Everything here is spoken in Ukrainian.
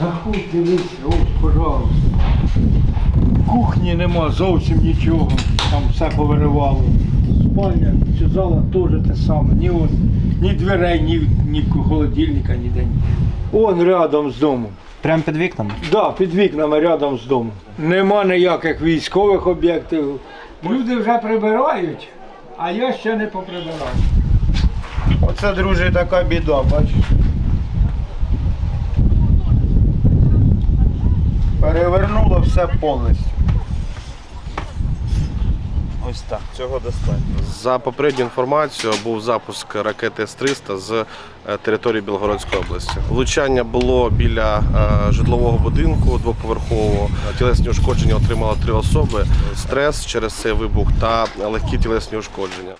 Заходь, дивись, ось, пожалуйста. Кухні нема зовсім нічого. Там все повиривало. Спальня чи зала теж те саме. Ні, от, ні дверей, ні, ні холодильника, ніде. Он рядом з домом. Прямо під вікнами? Да, під вікнами рядом з домом. Нема ніяких військових об'єктів. Люди вже прибирають, а я ще не поприбирав. Оце, друже, така біда, бачиш. Перевернуло все повністю. Ось так. Цього достатньо. За попередньою інформацією, був запуск ракети С-300 з е, території Білгородської області. Влучання було біля е, житлового будинку двоповерхового. Тілесні ушкодження отримали три особи. Стрес через цей вибух та легкі тілесні ушкодження.